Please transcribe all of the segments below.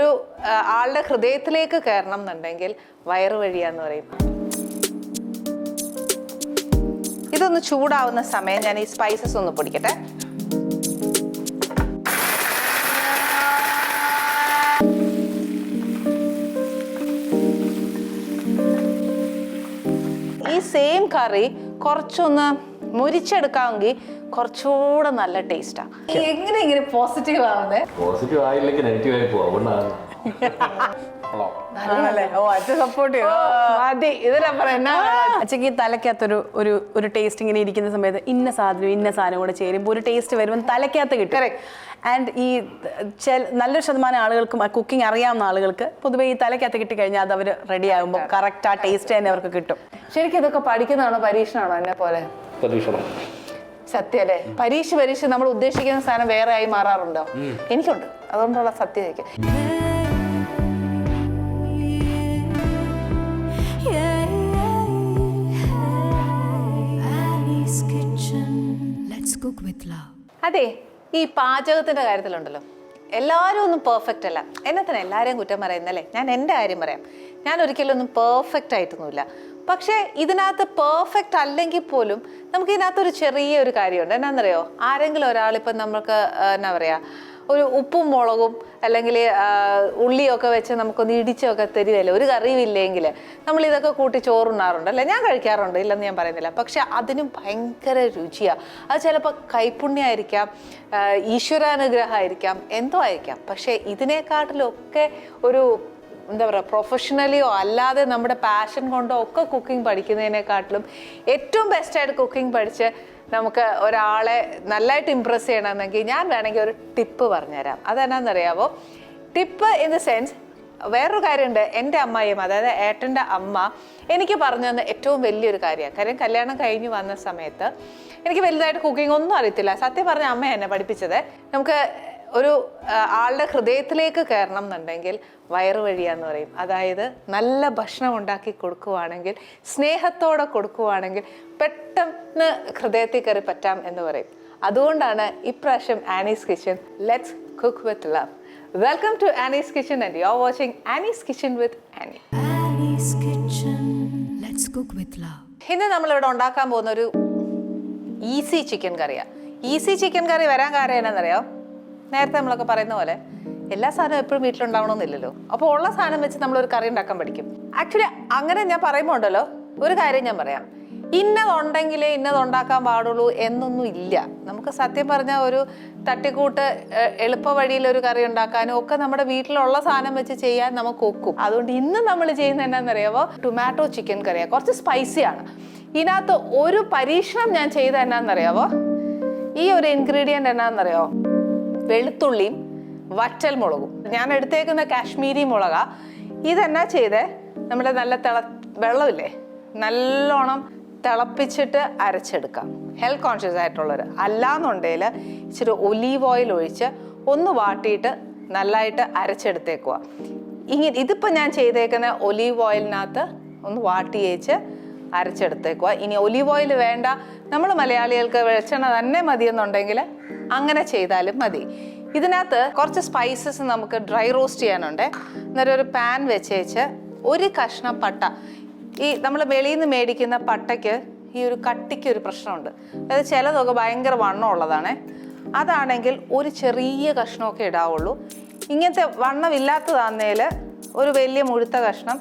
ഒരു ആളുടെ ഹൃദയത്തിലേക്ക് കയറണം എന്നുണ്ടെങ്കിൽ വയറ് വഴിയാന്ന് പറയും. ഇതൊന്ന് ചൂടാവുന്ന സമയം ഞാൻ ഈ സ്പൈസസ് ഒന്ന് പൊടിക്കട്ടെ. ഈ സെയിം കറി കുറച്ചൊന്ന് മുരിച്ചെടുക്കാമെങ്കിൽ കുറച്ചുകൂടെ നല്ല ടേസ്റ്റാണ് എങ്ങനെ ഇങ്ങനെ പോസിറ്റീവ് ആവുന്നത് പോസിറ്റീവ് ആയില്ലെങ്കിൽ നെഗറ്റീവ് ആയി പറയുന്ന അച്ഛക്ക് ഈ തലക്കകത്തൊരു ഒരു ഒരു ടേസ്റ്റ് ഇങ്ങനെ ഇരിക്കുന്ന സമയത്ത് ഇന്ന സാധനം ഇന്ന സാധനം കൂടെ ചേരുമ്പോൾ ഒരു ടേസ്റ്റ് വരുമ്പോൾ തലക്കകത്ത് കിട്ടും. ആൻഡ് ഈ ചെല നല്ലൊരു ശതമാനം ആളുകൾക്കും കുക്കിംഗ് അറിയാവുന്ന ആളുകൾക്ക് പൊതുവേ ഈ തലക്കകത്ത് കിട്ടിക്കഴിഞ്ഞാൽ അത് അവർ റെഡി ആകുമ്പോൾ കറക്റ്റ് ആ ടേസ്റ്റ് തന്നെ അവർക്ക് കിട്ടും. ശരിക്കും ഇതൊക്കെ പഠിക്കുന്നതാണോ പരീക്ഷണമാണോ എന്നെ പോലെ? പരീക്ഷണം. സത്യല്ലേ പരീക്ഷ പരീക്ഷ നമ്മൾ ഉദ്ദേശിക്കുന്ന സാധനം വേറെ ആയി മാറാറുണ്ടോ? എനിക്കുണ്ട്. അതുകൊണ്ടുള്ള സത്യം എനിക്ക്. അതെ ഈ പാചകത്തിന്റെ കാര്യത്തിലുണ്ടല്ലോ. എല്ലാവരും ഒന്നും പെർഫെക്റ്റ് അല്ല. എന്നെ തന്നെ എല്ലാവരെയും കുറ്റം പറയുന്നല്ലേ ഞാൻ എന്റെ കാര്യം പറയാം. ഞാൻ ഒരിക്കലൊന്നും പെർഫെക്റ്റ് ആയിട്ടൊന്നുമില്ല. പക്ഷേ ഇതിനകത്ത് പെർഫെക്റ്റ് അല്ലെങ്കിൽ പോലും നമുക്ക് ഇതിനകത്തൊരു ചെറിയൊരു കാര്യമുണ്ട്. എന്നാന്നറിയോ? ആരെങ്കിലും ഒരാളിപ്പം നമുക്ക് എന്നാ പറയുക ഒരു ഉപ്പും മുളകും അല്ലെങ്കിൽ ഉള്ളിയൊക്കെ വെച്ച് നമുക്കൊന്ന് ഇടിച്ചൊക്കെ തരുമല്ലോ ഒരു കറിയുമില്ലെങ്കിൽ നമ്മൾ ഇതൊക്കെ കൂട്ടി ചോറുണ്ണാറുണ്ട് അല്ലേ? ഞാൻ കഴിക്കാറുണ്ട് ഇല്ലെന്ന് ഞാൻ പറയുന്നില്ല. പക്ഷെ അതിനും ഭയങ്കര രുചിയാണ് അത് ചിലപ്പോൾ കൈപ്പുണ്യമായിരിക്കാം ഈശ്വരാനുഗ്രഹമായിരിക്കാം എന്തോ ആയിരിക്കാം. പക്ഷേ ഇതിനെക്കാട്ടിലൊക്കെ ഒരു എന്താ പറയുക പ്രൊഫഷണലിയോ അല്ലാതെ നമ്മുടെ പാഷൻ കൊണ്ടോ ഒക്കെ കുക്കിംഗ് പഠിക്കുന്നതിനെക്കാട്ടിലും ഏറ്റവും ബെസ്റ്റായിട്ട് കുക്കിംഗ് പഠിച്ച് നമുക്ക് ഒരാളെ നല്ലതായിട്ട് ഇമ്പ്രസ് ചെയ്യണമെന്നെങ്കിൽ ഞാൻ വേണമെങ്കിൽ ഒരു ടിപ്പ് പറഞ്ഞുതരാം. അതെന്നാന്നറിയാവോ ടിപ്പ് ഇൻ ദ സെൻസ് വേറൊരു കാര്യമുണ്ട് എന്റെ അമ്മയും അതായത് ഏട്ടന്റെ അമ്മ എനിക്ക് പറഞ്ഞു തന്ന ഏറ്റവും വലിയൊരു കാര്യമാണ് കാര്യം കല്യാണം കഴിഞ്ഞ് വന്ന സമയത്ത് എനിക്ക് വലുതായിട്ട് കുക്കിംഗ് ഒന്നും അറിയത്തില്ല. സത്യം പറഞ്ഞ അമ്മ എന്നെ പഠിപ്പിച്ചത്. നമുക്ക് ഒരു ആളുടെ ഹൃദയത്തിലേക്ക് കയറണം എന്നുണ്ടെങ്കിൽ വയറ് വഴിയാന്ന് പറയും. അതായത് നല്ല ഭക്ഷണം ഉണ്ടാക്കി കൊടുക്കുവാണെങ്കിൽ സ്നേഹത്തോടെ കൊടുക്കുവാണെങ്കിൽ പെട്ടെന്ന് ഹൃദയത്തിൽ കയറി പറ്റാം എന്ന് പറയും. അതുകൊണ്ടാണ് ഇപ്രാവശ്യം Annie's kitchen let's cook with love welcome to Annie's kitchen and you are watching Annie's kitchen with Annie. ഇന്ന് നമ്മളിവിടെ ഉണ്ടാക്കാൻ പോകുന്ന ഒരു ഈസി ചിക്കൻ കറിയാണ് ഈസി ചിക്കൻ കറി വരാൻ കാര്യം എന്നാണെന്നറിയോ നേരത്തെ നമ്മളൊക്കെ പറയുന്ന പോലെ എല്ലാ സാധനവും എപ്പോഴും വീട്ടിലുണ്ടാവണമെന്നില്ലല്ലോ. അപ്പോൾ ഉള്ള സാധനം വെച്ച് നമ്മൾ ഒരു കറി ഉണ്ടാക്കാൻ പഠിക്കും. ആക്ച്വലി അങ്ങനെ ഞാൻ പറയുമ്പോൾ ഉണ്ടല്ലോ ഒരു കാര്യം ഞാൻ പറയാം. ഇന്നതുണ്ടെങ്കിലേ ഇന്നത് ഉണ്ടാക്കാൻ പാടുള്ളൂ എന്നൊന്നും ഇല്ല. നമുക്ക് സത്യം പറഞ്ഞ ഒരു തട്ടിക്കൂട്ട് എളുപ്പ വഴിയിൽ ഒരു കറി ഉണ്ടാക്കാനും ഒക്കെ നമ്മുടെ വീട്ടിലുള്ള സാധനം വെച്ച് ചെയ്യാൻ നമുക്ക് ഒക്കും. അതുകൊണ്ട് ഇന്ന് നമ്മൾ ചെയ്യുന്നത് എന്നാണെന്നറിയാമോ ടൊമാറ്റോ ചിക്കൻ കറിയാണ് കുറച്ച് സ്പൈസിയാണ് ഇതിനകത്ത് ഒരു പരീക്ഷണം ഞാൻ ചെയ്ത എന്നാന്നറിയാവോ? ഈ ഒരു ഇൻഗ്രീഡിയന്റ് എന്നാന്നറിയോ വെളുത്തുള്ളിയും വറ്റൽ മുളകും. ഞാൻ എടുത്തേക്കുന്ന കാശ്മീരി മുളക ഇതെന്നാ ചെയ്തേ? നമ്മുടെ നല്ല തിള വെള്ളമില്ലേ? നല്ലോണം തിളപ്പിച്ചിട്ട് അരച്ചെടുക്കാം. ഹെൽത്ത് കോൺഷ്യസ് ആയിട്ടുള്ളവർ അല്ലാന്നുണ്ടെങ്കിൽ ഇച്ചിരി ഒലീവ് ഓയിൽ ഒഴിച്ച് ഒന്ന് വാട്ടിയിട്ട് നല്ലതായിട്ട് അരച്ചെടുത്തേക്കുക ഇങ്ങനെ ഇതിപ്പോൾ ഞാൻ ചെയ്തേക്കുന്ന ഒലീവ് ഓയിലിനകത്ത് ഒന്ന് വാട്ടി വെച്ച് അരച്ചെടുത്തേക്കുക ഇനി ഒലീവ് ഓയിൽ വേണ്ട. നമ്മൾ മലയാളികൾക്ക് വെളിച്ചെണ്ണ തന്നെ മതിയെന്നുണ്ടെങ്കിൽ അങ്ങനെ ചെയ്താലും മതി. ഇതിനകത്ത് കുറച്ച് സ്പൈസസ് നമുക്ക് ഡ്രൈ റോസ്റ്റ് ചെയ്യാനുണ്ട്. അന്നേരം ഒരു പാൻ വെച്ചേച്ച് ഒരു കഷ്ണം പട്ട. ഈ നമ്മൾ വെളിയിൽ നിന്ന് മേടിക്കുന്ന പട്ടയ്ക്ക് ഈ ഒരു കട്ടിക്ക് ഒരു പ്രശ്നമുണ്ട്. അതായത് ചിലതൊക്കെ ഭയങ്കര വണ്ണമുള്ളതാണ് അതാണെങ്കിൽ ഒരു ചെറിയ കഷ്ണമൊക്കെ ഇടാവുള്ളൂ. ഇങ്ങനത്തെ വണ്ണമില്ലാത്തതാന്നേൽ ഒരു വലിയ മുഴുത്ത കഷ്ണം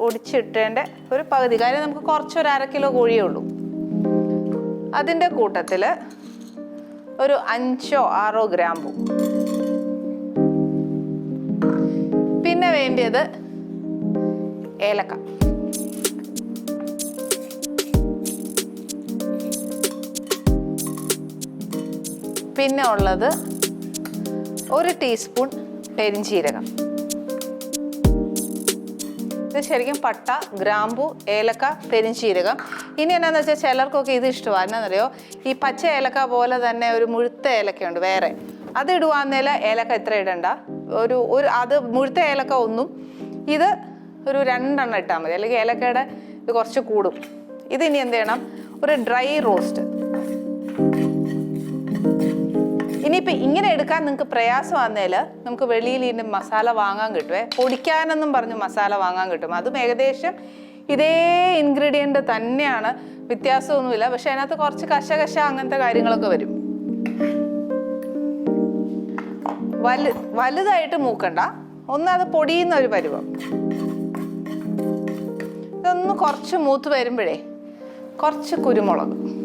ഒടിച്ചിട്ടേണ്ട ഒരു പകുതി. കാര്യം നമുക്ക് കുറച്ചൊരു അര കിലോ കോഴിയേ ഉള്ളൂ. അതിന്റെ കൂട്ടത്തിൽ ഒരു അഞ്ചോ ആറോ ഗ്രാമ്പു പിന്നെ വേണ്ടിയത് ഏലക്ക. പിന്നെ ഉള്ളത് ഒരു ടീസ്പൂൺ പെരിഞ്ചീരകം. ഇത് ശരിക്കും പട്ട ഗ്രാമ്പു ഏലക്ക പെരിഞ്ചീരകം. ഇനി എന്നാന്ന് വെച്ചാൽ ചിലർക്കൊക്കെ ഇത് ഇഷ്ടമാണ് എന്നാന്നറിയോ? ഈ പച്ച ഏലക്ക പോലെ തന്നെ ഒരു മുഴുത്ത ഏലക്കയുണ്ട് വേറെ. അത് ഇടുവാന്നേല ഏലക്ക എത്ര ഇടണ്ട. ഒരു ഒരു അത് മുഴുത്ത ഏലക്ക ഒന്നും ഇത് ഒരു രണ്ടെണ്ണം ഇട്ടാൽ മതി. അല്ലെങ്കിൽ ഏലക്കയുടെ ഇത് കുറച്ച് കൂടും. ഇത് ഇനി എന്ത് ചെയ്യണം? ഒരു ഡ്രൈ റോസ്റ്റ്. ഇനിയിപ്പോൾ ഇങ്ങനെ എടുക്കാൻ നിങ്ങൾക്ക് പ്രയാസം വന്നേൽ നമുക്ക് വെളിയിൽ ഇതിന്റെ മസാല വാങ്ങാൻ കിട്ടുമേ പൊടിക്കാനെന്നും പറഞ്ഞ് മസാല വാങ്ങാൻ കിട്ടും. അതും ഏകദേശം ഇതേ ഇൻഗ്രീഡിയന്റ് തന്നെയാണ്. വ്യത്യാസമൊന്നുമില്ല. പക്ഷെ അതിനകത്ത് കുറച്ച് കശ കശ അങ്ങനത്തെ കാര്യങ്ങളൊക്കെ വരും. വലു വലുതായിട്ട് മൂക്കണ്ട. ഒന്ന് അത് പൊടിയുന്ന ഒരു പരുവം. ഇതൊന്ന് കുറച്ച് മൂത്ത് വരുമ്പോഴേ കുറച്ച് കുരുമുളക്.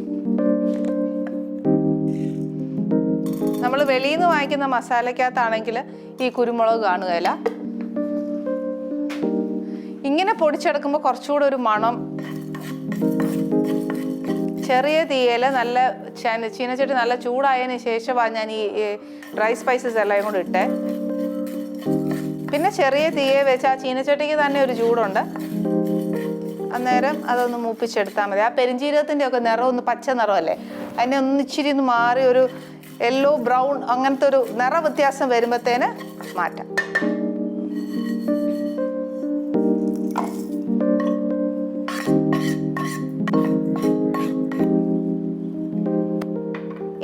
നമ്മൾ വെളിയിൽ നിന്ന് വാങ്ങിക്കുന്ന മസാലക്കകത്താണെങ്കിൽ ഈ കുരുമുളക് കാണുകയില്ല. ഇങ്ങനെ പൊടിച്ചെടുക്കുമ്പോൾ കുറച്ചുകൂടെ ഒരു മണം. ചെറിയ തീയൽ നല്ല ചന- ചീനച്ചട്ടി നല്ല ചൂടായതിന് ശേഷമാണ് ഞാൻ ഈ ഡ്രൈ സ്പൈസസ് എല്ലാം കൂടെ ഇട്ടേ. പിന്നെ ചെറിയ തീയെ വെച്ച് ആ ചീനച്ചട്ടിക്ക് തന്നെ ഒരു ചൂടുണ്ട്. അന്നേരം അതൊന്ന് മൂപ്പിച്ചെടുത്താൽ മതി. ആ പെരിഞ്ചീരകത്തിന്റെ ഒക്കെ നിറം ഒന്ന് പച്ച നിറമല്ലേ? അതിനെ ഒന്ന് ഇച്ചിരി ഒന്ന് മാറി ഒരു യെല്ലോ ബ്രൗൺ അങ്ങനത്തെ ഒരു നിറ വ്യത്യാസം മാറ്റാം.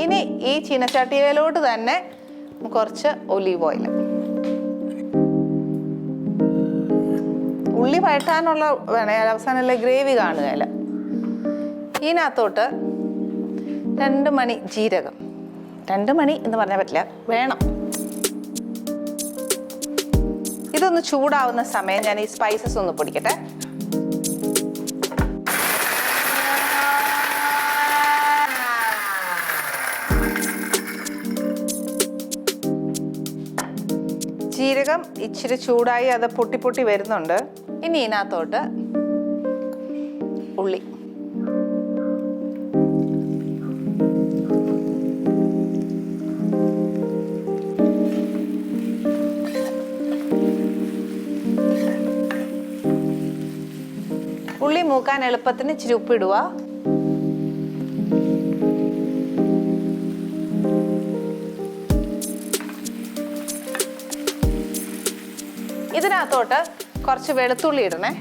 ഇനി ഈ ചീനച്ചട്ടിയിലോട്ട് തന്നെ കുറച്ച് ഒലീവ് ഓയിൽ. ഉള്ളി വഴറ്റാനുള്ള വേണേ അവസാനമല്ലേ ഗ്രേവി കാണുകയില്ല ഇതിനകത്തോട്ട് രണ്ട് മണി ജീരകം. രണ്ട് മണി എന്ന് പറഞ്ഞാൽ പറ്റില്ല. വേണം. ഇതൊന്ന് ചൂടാവുന്ന സമയം ഞാൻ ഈ സ്പൈസസ് ഒന്ന് പൊടിക്കട്ടെ. ജീരകം ഇച്ചിരി ചൂടായി അത് പൊട്ടി പൊട്ടി വരുന്നുണ്ട്. ഇനി ഇതിനകത്തോട്ട് ഉള്ളി. മൂക്കാൻ എളുപ്പത്തിന് ഇച്ചിരി ഉപ്പിടുക ഇതിനകത്തോട്ട് കുറച്ച് വെളുത്തുള്ളി ഇടണേ.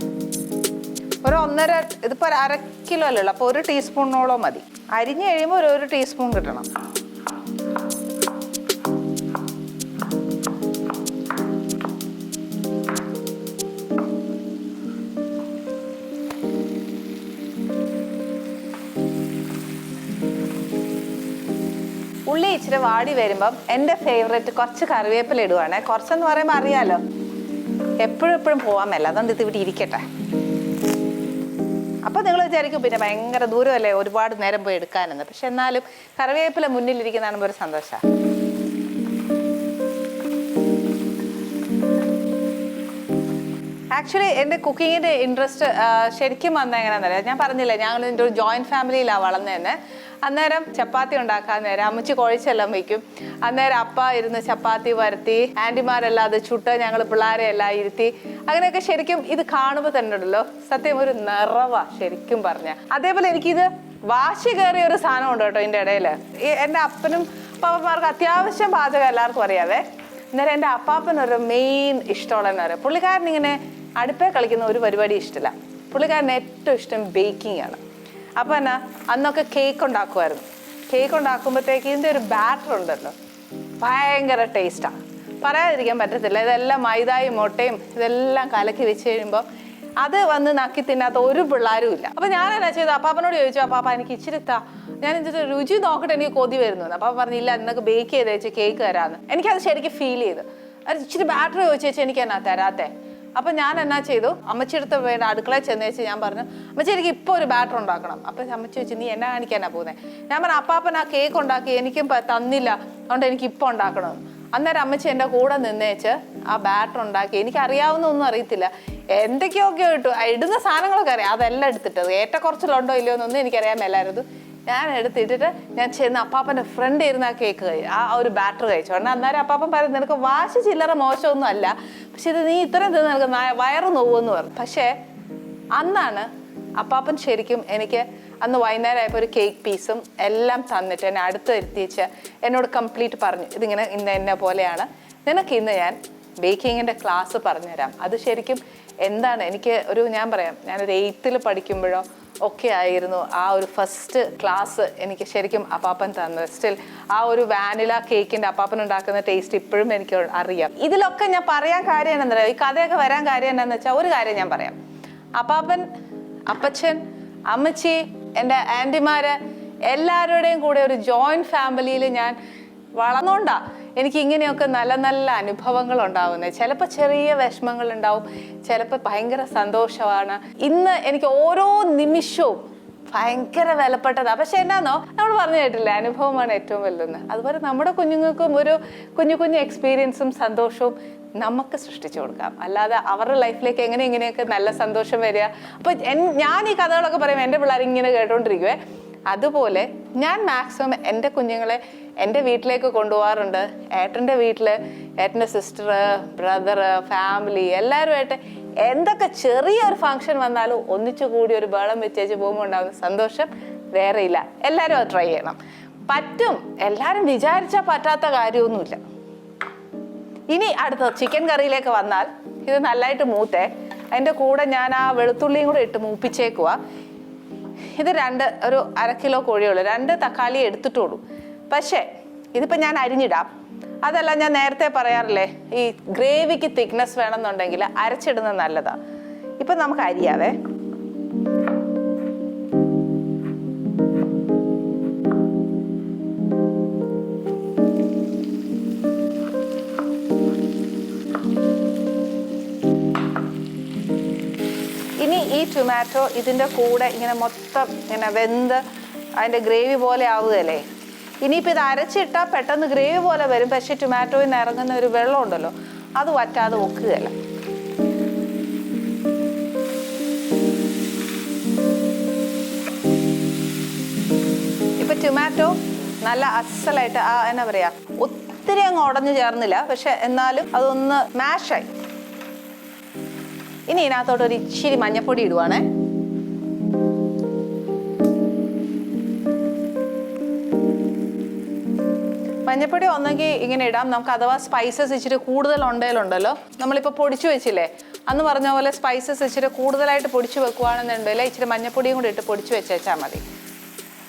ഒരു ഒന്നര ഇതിപ്പോൾ ഒരു അര കിലോ അല്ലല്ലോ അപ്പോൾ ഒരു ടീസ്പൂണോളം മതി. അരിഞ്ഞ് കഴിയുമ്പോൾ ഒരു ഒരു ടീസ്പൂൺ കിട്ടണം. ഉള്ളി ഇച്ചിരി വാടി വരുമ്പം എന്റെ ഫേവറേറ്റ് കുറച്ച് കറിവേപ്പില ഇടുവാണേ. കുറച്ചെന്ന് പറയുമ്പോൾ അറിയാലോ. എപ്പോഴും എപ്പോഴും പോകാൻ മേല. ഇത് ഇവിടെ ഇരിക്കട്ടെ. അപ്പോൾ നിങ്ങൾ വിചാരിക്കും പിന്നെ ഭയങ്കര ദൂരമല്ലേ ഒരുപാട് നേരം പോയി എടുക്കാനെന്ന്. പക്ഷെ എന്നാലും കറിവേപ്പില മുന്നിലിരിക്കുന്നതാണ് ഒരു സന്തോഷമാണ് ആക്ച്വലി എന്റെ കുക്കിങ്ങിന്റെ ഇൻട്രസ്റ്റ് ശരിക്കും വന്ന എങ്ങനെയാണെന്നറിയാം? ഞാൻ പറഞ്ഞില്ലേ ഞങ്ങൾ എന്റെ ഒരു ജോയിന്റ് ഫാമിലിയിലാണ് വളർന്നതെന്ന്. അന്നേരം ചപ്പാത്തി ഉണ്ടാക്കാൻ നേരം അമ്മച്ചി കുഴച്ചെല്ലാം വയ്ക്കും അന്നേരം അപ്പ ഇരുന്ന് ചപ്പാത്തി വരത്തി ആന്റിമാരെല്ലാം അത് ചുട്ട് ഞങ്ങൾ പിള്ളേരെ എല്ലാം ഇരുത്തി. അങ്ങനെയൊക്കെ ശരിക്കും ഇത് കാണുമ്പോൾ തന്നെ ഉണ്ടല്ലോ സത്യം ഒരു നിറവാ ശരിക്കും പറഞ്ഞ. അതേപോലെ എനിക്കിത് വാശി കയറിയ ഒരു സാധനം ഉണ്ട് കേട്ടോ ഇതിന്റെ ഇടയിൽ എന്റെ അപ്പനും പാപ്പന്മാർക്ക് അത്യാവശ്യം പാചകം എല്ലാവർക്കും അറിയാവേ. അന്നേരം എന്റെ അപ്പാപ്പനൊരു മെയിൻ ഇഷ്ടമുള്ള പറയാം. പുള്ളിക്കാരൻ ഇങ്ങനെ അടുപ്പേ കളിക്കുന്ന ഒരു പരിപാടി ഇഷ്ടമില്ല പുള്ളിക്കാരന് ഏറ്റവും ഇഷ്ടം ബേക്കിംഗ് ആണ്. അപ്പോൾ എന്നാ അന്നൊക്കെ കേക്ക് ഉണ്ടാക്കുമായിരുന്നു കേക്ക് ഉണ്ടാക്കുമ്പോഴത്തേക്ക് ഇതിന്റെ ഒരു ബാറ്റർ ഉണ്ടല്ലോ. ഭയങ്കര ടേസ്റ്റാ പറയാതിരിക്കാൻ പറ്റത്തില്ല. ഇതെല്ലാം മൈദായും മുട്ടയും ഇതെല്ലാം കലക്കി വെച്ച് കഴിയുമ്പോൾ അത് വന്ന് നക്കി തിന്നാത്ത ഒരു പിള്ളേരും ഇല്ല. അപ്പൊ ഞാൻ എന്നാ ചെയ്തു? അപ്പാപ്പനോട് ചോദിച്ചു അപ്പാപ്പ എനിക്ക് ഇച്ചിരി ഞാൻ എന്നിട്ട് രുചി നോക്കട്ടെ എനിക്ക് കൊതി വരുന്നു. അപ്പാപ്പ പറഞ്ഞില്ല നിനക്ക് ബേക്ക് ചെയ്ത് വെച്ച് കേക്ക് തരാന്ന്. എനിക്കത് ശരിക്കും ഫീൽ ചെയ്തു. അത് ഇച്ചിരി ബാറ്ററി ചോദിച്ചു വെച്ചാൽ എനിക്ക് എന്നാ തരാത്തേ. അപ്പൊ ഞാൻ എന്നാ ചെയ്തു? അമ്മച്ചിയെടുത്ത് വേണ്ട അടുക്കള ചെന്ന് വെച്ച് ഞാൻ പറഞ്ഞു അമ്മച്ചി എനിക്ക് ഇപ്പോൾ ഒരു ബാറ്റർ ഉണ്ടാക്കണം. അപ്പൊ അമ്മച്ചി വെച്ച് നീ എന്നാ കാണിക്കാനാ പോകുന്നത് ഞാൻ പറഞ്ഞു അപ്പാപ്പൻ ആ കേക്ക് ഉണ്ടാക്കി എനിക്കും തന്നില്ല. അതുകൊണ്ട് എനിക്ക് ഇപ്പൊ ഉണ്ടാക്കണം അന്നേരം അമ്മച്ചി എന്റെ കൂടെ നിന്നേച്ച് ആ ബാറ്റർ ഉണ്ടാക്കി. എനിക്ക് അറിയാവുന്ന ഒന്നും അറിയത്തില്ല. എന്തൊക്കെയൊക്കെ ഇട്ടു. ഇടുന്ന സാധനങ്ങളൊക്കെ അറിയാം. അതെല്ലാം എടുത്തിട്ടത്. ഏറ്റക്കുറച്ചിലുണ്ടോ ഇല്ലയോ എന്നൊന്നും എനിക്കറിയാൻ മേലായിരുന്നു. ഞാൻ എടുത്തിട്ടിട്ട് ഞാൻ ചെന്ന് അപ്പാപ്പന്റെ ഫ്രണ്ട് ഇരുന്ന് ആ കേക്ക് കഴി ആ ഒരു ബാറ്റർ കഴിച്ചു. ഉടനെ അന്നേരം അപ്പാപ്പൻ പറയുന്നത് നിനക്ക് വാശി ചില്ലറ മോശമൊന്നും അല്ല. പക്ഷെ ഇത് നീ ഇത്രയും തിന്ന് നിനക്ക് വയറ് നോവുമെന്ന് പറഞ്ഞു. പക്ഷേ അന്നാണ് അപ്പാപ്പൻ ശരിക്കും എനിക്ക് അന്ന് വൈകുന്നേരം ആയപ്പോൾ ഒരു കേക്ക് പീസും എല്ലാം തന്നിട്ട് എന്നെ അടുത്ത് എത്തിച്ച് എന്നോട് കംപ്ലീറ്റ് പറഞ്ഞു. ഇതിങ്ങനെ ഇന്ന എന്നെ പോലെയാണ്. നിനക്ക് ഇന്ന് ഞാൻ ബേക്കിങ്ങിന്റെ ക്ലാസ് പറഞ്ഞുതരാം. അത് ശരിക്കും എന്താണ്? എനിക്ക് ഒരു ഞാൻ പറയാം ഞാനൊരു എയ്ത്തിൽ പഠിക്കുമ്പോഴോ ഒക്കെ ആയിരുന്നു ആ ഒരു ഫസ്റ്റ് ക്ലാസ് എനിക്ക് ശരിക്കും അപ്പാപ്പൻ തന്നത്. സ്റ്റിൽ ആ ഒരു വാനില കേക്കിന്റെ അപ്പാപ്പൻ ഉണ്ടാക്കുന്ന ടേസ്റ്റ് ഇപ്പോഴും എനിക്ക് അറിയാം. ഇതിലൊക്കെ ഞാൻ പറയാൻ കാര്യം എന്താ ഈ കഥയൊക്കെ വരാൻ കാര്യം എന്താണെന്ന് വെച്ചാൽ ഒരു കാര്യം ഞാൻ പറയാം. അപ്പാപ്പൻ അപ്പച്ചൻ അമ്മച്ചി എന്റെ ആന്റിമാര് എല്ലാവരുടെയും കൂടെ ഒരു ജോയിന്റ് ഫാമിലിയിൽ ഞാൻ വളർന്നുകൊണ്ടാ എനിക്ക് ഇങ്ങനെയൊക്കെ നല്ല നല്ല അനുഭവങ്ങൾ ഉണ്ടാവുന്നത് ചിലപ്പോൾ ചെറിയ വിഷമങ്ങൾ ഉണ്ടാവും ചിലപ്പോൾ ഭയങ്കര സന്തോഷമാണ്. ഇന്ന് എനിക്ക് ഓരോ നിമിഷവും ഭയങ്കര വിലപ്പെട്ടതാണ് പക്ഷെ എന്നാന്നോ? നമ്മൾ പറഞ്ഞു കേട്ടില്ലേ അനുഭവമാണ് ഏറ്റവും വലുതെന്ന്. അതുപോലെ നമ്മുടെ കുഞ്ഞുങ്ങൾക്കും ഒരു കുഞ്ഞു കുഞ്ഞു എക്സ്പീരിയൻസും സന്തോഷവും നമുക്ക് സൃഷ്ടിച്ചു കൊടുക്കാം. അല്ലാതെ അവരുടെ ലൈഫിലേക്ക് എങ്ങനെ ഇങ്ങനെയൊക്കെ നല്ല സന്തോഷം വരിക. അപ്പോൾ ഞാൻ ഈ കഥകളൊക്കെ പറയുമ്പോൾ എന്റെ പിള്ളേർ ഇങ്ങനെ കേട്ടോണ്ടിരിക്കുവേ. അതുപോലെ ഞാൻ മാക്സിമം എന്റെ കുഞ്ഞുങ്ങളെ എന്റെ വീട്ടിലേക്ക് കൊണ്ടുപോകാറുണ്ട്. ഏട്ടന്റെ വീട്ടിൽ ഏട്ടന്റെ സിസ്റ്റർ ബ്രദർ ഫാമിലി എല്ലാവരുമായിട്ട് എന്തൊക്കെ ചെറിയൊരു ഫംഗ്ഷൻ വന്നാലും ഒന്നിച്ചു കൂടി ഒരു ബേളം വെച്ചേച്ച് പോകുമ്പോൾ ഉണ്ടാകുന്ന സന്തോഷം വേറെയില്ല. എല്ലാവരും അത് ട്രൈ ചെയ്യണം. പറ്റും. എല്ലാവരും വിചാരിച്ചാൽ പറ്റാത്ത കാര്യമൊന്നുമില്ല. ഇനി അടുത്ത ചിക്കൻ കറിയിലേക്ക് വന്നാൽ ഇത് നല്ലതായിട്ട് മൂത്തേ. അതിന്റെ കൂടെ ഞാൻ ആ വെളുത്തുള്ളിയും കൂടെ ഇട്ട് മൂപ്പിച്ചേക്കുക ഇത് രണ്ട് ഒരു അര കിലോ കോഴിയുള്ളൂ രണ്ട് തക്കാളി എടുത്തിട്ടുള്ളൂ. പക്ഷേ ഇതിപ്പോൾ ഞാൻ അരിഞ്ഞിടാം. അതല്ല ഞാൻ നേരത്തെ പറയാറില്ലേ ഈ ഗ്രേവിക്ക് തിക്നെസ് വേണമെന്നുണ്ടെങ്കിൽ അരച്ചിടുന്നത് നല്ലതാണ് ഇപ്പം നമുക്ക് അരിയാവേ. ടൊമാറ്റോ ഇതിന്റെ കൂടെ ഇങ്ങനെ മൊത്തം ഇങ്ങനെ വെന്ത് അതിന്റെ ഗ്രേവി പോലെ ആവുകയല്ലേ? ഇനിയിപ്പോൾ ഇത് അരച്ചിട്ടാൽ പെട്ടെന്ന് ഗ്രേവി പോലെ വരും. പക്ഷേ ടൊമാറ്റോയിൽ നിന്ന് ഇറങ്ങുന്ന ഒരു വെള്ളം ഉണ്ടല്ലോ അത് വറ്റാതെ ഒക്കുകയല്ല. ഇപ്പൊ ടൊമാറ്റോ നല്ല അസലായിട്ട് ആ എന്നാ പറയാ ഒത്തിരി അങ്ങ് ഉടഞ്ഞു ചേർന്നില്ല. പക്ഷെ എന്നാലും അതൊന്ന് മാഷായി ഇനി ഇതിനകത്തോട്ട് ഒരു ഇച്ചിരി മഞ്ഞപ്പൊടി ഇടുവാണ്. മഞ്ഞപ്പൊടി ഒന്നെങ്കിൽ ഇങ്ങനെ ഇടാം. നമുക്ക് അഥവാ സ്പൈസസ് ഇച്ചിരി കൂടുതൽ ഉണ്ടേലുണ്ടല്ലോ നമ്മളിപ്പോൾ പൊടിച്ചു വെച്ചില്ലേ? അന്ന് പറഞ്ഞ പോലെ സ്പൈസസ് ഇച്ചിരി കൂടുതലായിട്ട് പൊടിച്ചു വെക്കുവാണെന്നുണ്ടെങ്കിൽ ഇച്ചിരി മഞ്ഞപ്പൊടിയും കൂടി ഇട്ട് പൊടിച്ചു വെച്ചേച്ചാൽ മതി.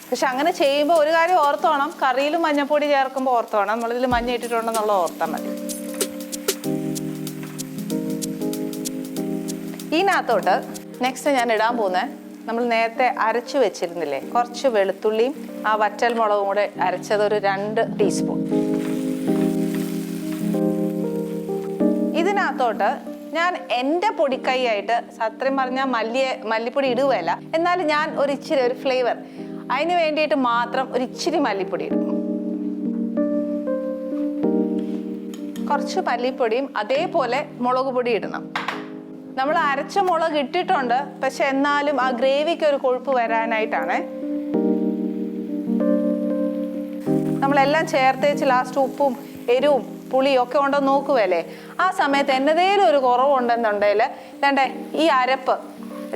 പക്ഷെ അങ്ങനെ ചെയ്യുമ്പോൾ ഒരു കാര്യം ഓർത്തോണം. കറിയിലും മഞ്ഞപ്പൊടി ചേർക്കുമ്പോൾ ഓർത്തോണം. നമ്മളിതിൽ മഞ്ഞ ഇട്ടിട്ടുണ്ടെന്നുള്ള ഓർത്താൽ മതി. ഇതിനകത്തോട്ട് നെക്സ്റ്റ് ഞാൻ ഇടാൻ പോകുന്നത് നമ്മൾ നേരത്തെ അരച്ചു വെച്ചിരുന്നില്ലേ? കുറച്ച് വെളുത്തുള്ളിയും ആ വറ്റൽ മുളകും കൂടെ അരച്ചത് ഒരു രണ്ട് ടീസ്പൂൺ ഇതിനകത്തോട്ട് ഞാൻ എന്റെ പൊടിക്കൈയായിട്ട് സത്യം പറഞ്ഞാൽ മല്ലിയെ മല്ലിപ്പൊടി ഇടുകയല്ല. എന്നാൽ ഞാൻ ഒരു ഇച്ചിരി ഒരു ഫ്ലേവർ അതിന് വേണ്ടിയിട്ട് മാത്രം ഒരു ഇച്ചിരി മല്ലിപ്പൊടി ഇടും. കുറച്ച് മല്ലിപ്പൊടിയും അതേപോലെ മുളക് പൊടി ഇടണം. നമ്മൾ അരച്ച മുളക് ഇട്ടിട്ടുണ്ട്. പക്ഷെ എന്നാലും ആ ഗ്രേവിക്ക് ഒരു കൊഴുപ്പ് വരാനായിട്ടാണ്. നമ്മളെല്ലാം ചേർത്തേച്ച് ലാസ്റ്റ് ഉപ്പും എരിവും പുളിയും ഒക്കെ ഉണ്ടോ നോക്കുവല്ലേ? ആ സമയത്ത് എന്നതേലും ഒരു കുറവുണ്ടെന്നുണ്ടെങ്കിൽ വേണ്ടേ ഈ അരപ്പ്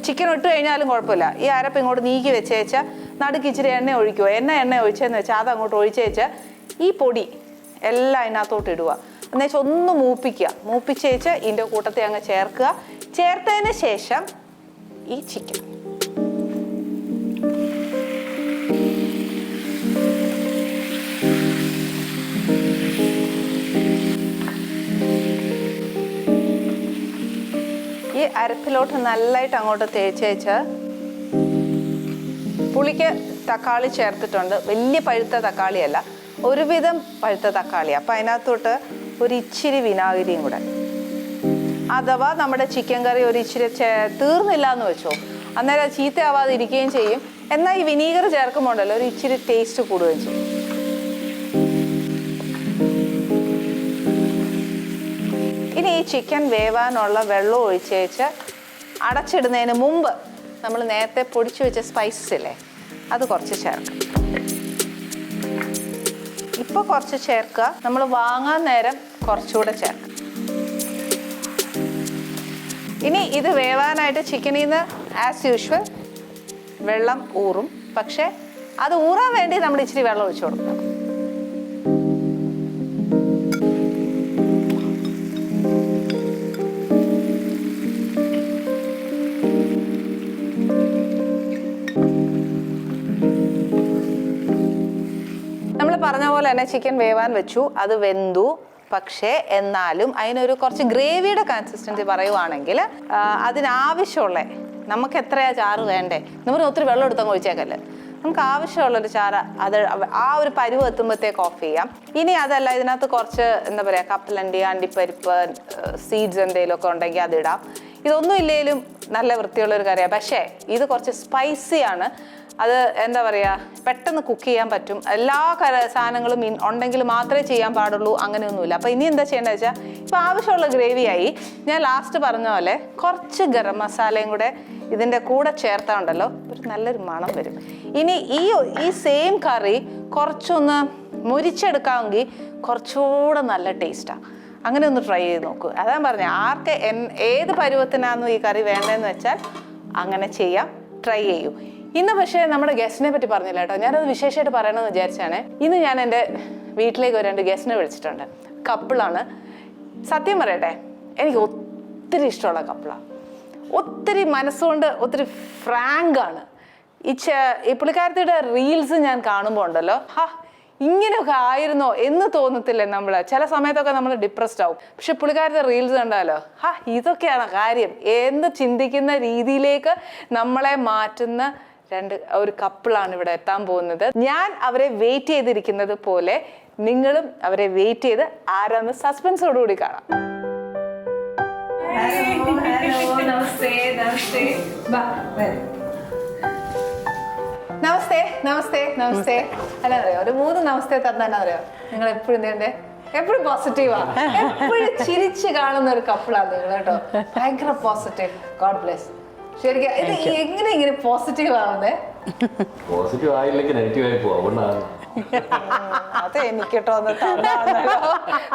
ചിക്കൻ ഇട്ട് കഴിഞ്ഞാലും കുഴപ്പമില്ല. ഈ അരപ്പ് ഇങ്ങോട്ട് നീക്കി വെച്ചേച്ച നടുക്ക് ഇച്ചിരി എണ്ണ ഒഴിക്കുക. എണ്ണ എണ്ണ ഒഴിച്ചെന്ന് വെച്ചാൽ അത് അങ്ങോട്ട് ഒഴിച്ചേച്ച് ഈ പൊടി എല്ലാം അതിനകത്തോട്ട് ഇടുക. എന്നുവെച്ചാൽ ഒന്ന് മൂപ്പിക്കുക. മൂപ്പിച്ചേച്ച് ഇതിന്റെ കൂട്ടത്തിൽ അങ്ങ് ചേർക്കുക. ചേർത്തതിന് ശേഷം ഈ ചിക്കൻ ഈ അരപ്പിലോട്ട് നല്ലതായിട്ട് അങ്ങോട്ട് തേച്ചേച്ച് പുളിക്ക് തക്കാളി ചേർത്തിട്ടുണ്ട്. വലിയ പഴുത്ത തക്കാളിയല്ല. ഒരുവിധം പഴുത്ത തക്കാളി അപ്പം അതിനകത്തോട്ട് ഒരു ഇച്ചിരി വിനാഗിരിയും കൂടെ. അഥവാ നമ്മുടെ ചിക്കൻ കറി ഒരു ഇച്ചിരി തീർന്നില്ല എന്ന് വെച്ചോ അന്നേരം അത് ചീത്തയാവാതെ ഇരിക്കുകയും ചെയ്യും. എന്നാൽ ഈ വിനീഗർ ചേർക്കുമ്പോൾ ഉണ്ടല്ലോ ഒരു ഇച്ചിരി ടേസ്റ്റ് കൂടുകയും ചെയ്യും. ഇനി ഈ ചിക്കൻ വേവാനുള്ള വെള്ളം ഒഴിച്ചേച്ച് അടച്ചിടുന്നതിന് മുമ്പ് നമ്മൾ നേരത്തെ പൊടിച്ചു വെച്ച സ്പൈസസ് ഇല്ലേ അത് കുറച്ച് ചേർക്കാം. ഇപ്പോൾ കുറച്ച് ചേർക്കുക. നമ്മൾ വാങ്ങാൻ നേരം കുറച്ചുകൂടെ ചേർക്കുക ഇനി ഇത് വേവാനായിട്ട് ചിക്കനിൽ നിന്ന് ആസ് യൂഷ്വൽ വെള്ളം ഊറും. പക്ഷേ അത് ഊറാൻ വേണ്ടി നമ്മൾ ഇച്ചിരി വെള്ളം ഒഴിച്ചു കൊടുക്കണം. അതുപോലെ തന്നെ ചിക്കൻ വേവാൻ വെച്ചു. അത് വെന്തു. പക്ഷേ എന്നാലും അതിനൊരു കുറച്ച് ഗ്രേവിയുടെ കൺസിസ്റ്റൻസി പറയുവാണെങ്കിൽ അതിനാവശ്യമുള്ള നമുക്ക് എത്രയാ ചാറ് വേണ്ടേ? നമ്മൾ ഒത്തിരി വെള്ളം എടുത്തങ്ങ് ഒഴിച്ചേക്കല്ലേ. നമുക്ക് ആവശ്യമുള്ളൊരു ചാറ അത് ആ ഒരു പരുവ് എത്തുമ്പോഴത്തേക്ക് ഓഫ് ചെയ്യാം. ഇനി അതല്ല ഇതിനകത്ത് കുറച്ച് എന്താ പറയുക കപ്പലണ്ടി അണ്ടിപ്പരിപ്പ് സീഡ്സ് എന്തെങ്കിലുമൊക്കെ ഉണ്ടെങ്കിൽ അതിടാം ഇതൊന്നും ഇല്ലെങ്കിലും നല്ല വൃത്തിയുള്ളൊരു കറിയാണ് പക്ഷേ ഇത് കുറച്ച് സ്പൈസിയാണ് അത് എന്താ പറയുക പെട്ടെന്ന് കുക്ക് ചെയ്യാൻ പറ്റും. എല്ലാ സാധനങ്ങളും ഉണ്ടെങ്കിൽ മാത്രമേ ചെയ്യാൻ പാടുള്ളൂ അങ്ങനെയൊന്നുമില്ല. അപ്പോൾ ഇനി എന്താ ചെയ്യേണ്ടത് വെച്ചാൽ ഇപ്പോൾ ആവശ്യമുള്ള ഗ്രേവിയായി ഞാൻ ലാസ്റ്റ് പറഞ്ഞ പോലെ കുറച്ച് ഗരം മസാലയും കൂടെ ഇതിന്റെ കൂടെ ചേർത്താ ഉണ്ടല്ലോ ഒരു നല്ലൊരു മണം വരും. ഇനി ഈ ഈ സെയിം കറി കുറച്ചൊന്ന് മുരിച്ചെടുക്കാമെങ്കിൽ കുറച്ചുകൂടെ നല്ല ടേസ്റ്റാണ് അങ്ങനെ ഒന്ന് ട്രൈ ചെയ്ത് നോക്കൂ. അതാ പറഞ്ഞത് ആർക്ക് എൻ ഏത് പരുവത്തിനാണെന്ന് ഈ കറി വേണ്ടതെന്ന് വെച്ചാൽ അങ്ങനെ ചെയ്യാം ട്രൈ ചെയ്യൂ. ഇന്ന് പക്ഷേ നമ്മുടെ ഗസ്റ്റിനെ പറ്റി പറഞ്ഞില്ല കേട്ടോ. ഞാനത് വിശേഷമായിട്ട് പറയണമെന്ന് വിചാരിച്ചാണ്. ഇന്ന് ഞാൻ എന്റെ വീട്ടിലേക്ക് ഒരു രണ്ട് ഗസ്റ്റിനെ വിളിച്ചിട്ടുണ്ട്. കപ്പിളാണ്. സത്യം പറയട്ടെ എനിക്ക് ഒത്തിരി ഇഷ്ടമുള്ള കപ്പിളാണ് ഒത്തിരി മനസ്സുകൊണ്ട് ഒത്തിരി ഫ്രാങ്ക് ആണ് ഈ ഈ പുള്ളിക്കാരത്തിയുടെ റീൽസ് ഞാൻ കാണുമ്പോൾ ഉണ്ടല്ലോ. ഹാ ഇങ്ങനെയൊക്കെ ആയിരുന്നോ എന്ന് തോന്നത്തില്ലേ നമ്മൾ ചില സമയത്തൊക്കെ നമ്മൾ ഡിപ്രസ്ഡ് ആവും. പക്ഷെ പുള്ളിക്കാരത്തെ റീൽസ് കണ്ടാലോ? ഹാ ഇതൊക്കെയാണ് കാര്യം. എന്ത് ചിന്തിക്കുന്ന രീതിയിലേക്ക് നമ്മളെ മാറ്റുന്ന രണ്ട് ഒരു കപ്പിളാണ് ഇവിടെ എത്താൻ പോകുന്നത്. ഞാൻ അവരെ വെയിറ്റ് ചെയ്തിരിക്കുന്നത് പോലെ നിങ്ങളും അവരെ വെയിറ്റ് ചെയ്ത് ആരാന്ന് സസ്പെൻസോടുകൂടി കാണാം. നമസ്തേ നമസ്തേ നമസ്തേ. അല്ല അറിയോ ഒരു മൂന്ന് നമസ്തേ തന്നാൽ അറിയോ നിങ്ങൾ എപ്പോഴും നേണ്ടേ എപ്പോഴും പോസിറ്റീവാ എപ്പോഴും ചിരിച്ച് കാണുന്ന ഒരു കപ്പിളാണ് നിങ്ങൾ കേട്ടോ. ഭയങ്കര പോസിറ്റീവ് ഗോഡ് ബ്ലെസ് ശരിക്കും ഇത് എങ്ങനെ ഇങ്ങനെ പോസിറ്റീവ് ആവുന്നേ? പോസിറ്റീവ് ആയില്ലെങ്കിൽ നെഗറ്റീവ് ആയി അതുകൊണ്ടാണ്. അത് എനിക്ക് കേട്ടോ ഒന്ന് തന്നാണല്ലോ.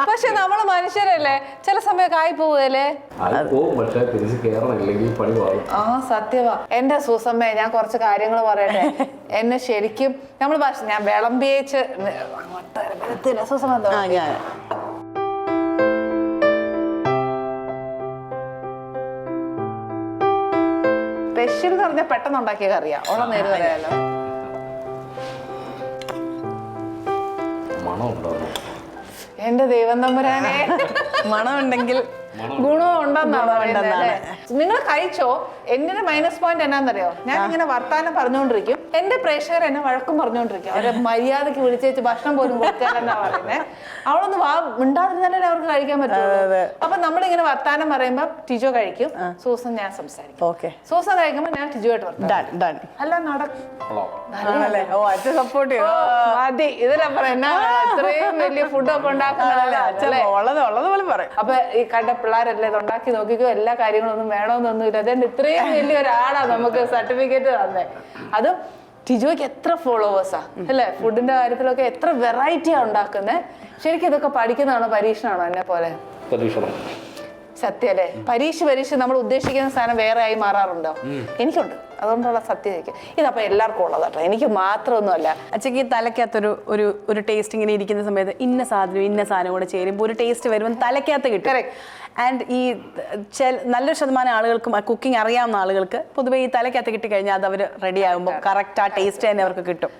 പക്ഷെ നമ്മൾ മനുഷ്യരല്ലേ ചില സമയൊക്കെ ആയി പോവുകയല്ലേ? ആയി പോവും പക്ഷെ തിരിച്ച് കയറണം ഇല്ലെങ്കിൽ ആ സത്യവാ. എന്റെ സൂസമ്മേ ഞാൻ കുറച്ച് കാര്യങ്ങൾ പറയട്ടെ? എന്നെ ശരിക്കും നമ്മൾ ഞാൻ വിളമ്പിയേച്ച് സൂസമ്മ സ്പെഷ്യൽ എന്ന് പറഞ്ഞാൽ പെട്ടെന്ന് ഉണ്ടാക്കിയ കറിയാ. ഉള്ള നേര് പറയാലോ. മണം എന്റെ ദൈവം തമ്പുരാനെ. മണമുണ്ടെങ്കിൽ ഗുണവും ഉണ്ടെന്നാണ്. നിങ്ങൾ കഴിച്ചോ? എന്റെ മൈനസ് പോയിന്റ് എന്നാന്നറിയോ? ഞാൻ ഇങ്ങനെ വർത്താനം പറഞ്ഞുകൊണ്ടിരിക്കും. എന്റെ പ്രേക്ഷകർ എന്നെ വഴക്കും പറഞ്ഞുകൊണ്ടിരിക്കുക അവരെ മര്യാദയ്ക്ക് വിളിച്ചേച്ച് ഭക്ഷണം പോലും കൊടുക്കാനെന്നാ പറയുന്നത് അവളൊന്ന് വാ മിണ്ടാതിരുന്നാലേ അവർക്ക് കഴിക്കാൻ പറ്റുള്ളൂ. അപ്പൊ നമ്മളിങ്ങനെ വർത്താനം പറയുമ്പോ ടിജോ കഴിക്കും. സൂസൻ ഞാൻ സംസാരിക്കും. ഓക്കെ. സൂസൻ കഴിക്കുമ്പോ ഞാൻ ടിജോ ആയിട്ട് ഡൺ ഡൺ. അല്ല നടക്കും മതി. ഇതിലപ്പുറം എന്നാ ഇത്രയും വലിയ ഫുഡൊക്കെ ഉണ്ടാക്കുന്നതല്ലേ? പറയും. അപ്പൊ ഈ കണ്ട പിള്ളേരെല്ലാം ഇത് ഉണ്ടാക്കി നോക്കിക്കോ എല്ലാ കാര്യങ്ങളൊന്നും വേണമെന്നൊന്നും ഇല്ല അതുകൊണ്ട് ഇത്രയും വലിയ ഒരാളാ നമുക്ക് സർട്ടിഫിക്കറ്റ് തന്നെ. അതും ടിജോയ്ക്ക് എത്ര ഫോളോവേഴ്സാ? അല്ലേ? ഫുഡിന്റെ കാര്യത്തിലൊക്കെ എത്ര വെറൈറ്റിയാ ഉണ്ടാക്കുന്നത് ശരിക്കും ഇതൊക്കെ പഠിക്കുന്നതാണോ? പരീക്ഷണമാണോ എന്നെ പോലെ? സത്യം അല്ലേ? പരീക്ഷ പരീക്ഷ നമ്മൾ ഉദ്ദേശിക്കുന്ന സാധനം വേറെ ആയി മാറാറുണ്ടോ? എനിക്കുണ്ട്. അതുകൊണ്ടുള്ള സത്യമായിരിക്കും ഇതപ്പോൾ എല്ലാവർക്കും ഉള്ളതാട്ടോ എനിക്ക് മാത്രമൊന്നുമല്ല. അച്ഛക്ക് ഈ തലക്കകത്തൊരു ഒരു ഒരു ടേസ്റ്റ് ഇങ്ങനെ ഇരിക്കുന്ന സമയത്ത് ഇന്ന സാധനം ഇന്ന സാധനം കൂടെ ചേരുമ്പോൾ ഒരു ടേസ്റ്റ് വരുമ്പോൾ തലക്കകത്ത് കിട്ടും. ആൻഡ് ഈ ചില നല്ലൊരു ശതമാനം ആളുകൾക്കും കുക്കിംഗ് അറിയാവുന്ന ആളുകൾക്ക് പൊതുവേ ഈ തലക്കകത്ത് കിട്ടിക്കഴിഞ്ഞാൽ അത് അവർ റെഡി ആകുമ്പോൾ കറക്റ്റ് ആ ടേസ്റ്റ് തന്നെ അവർക്ക് കിട്ടും.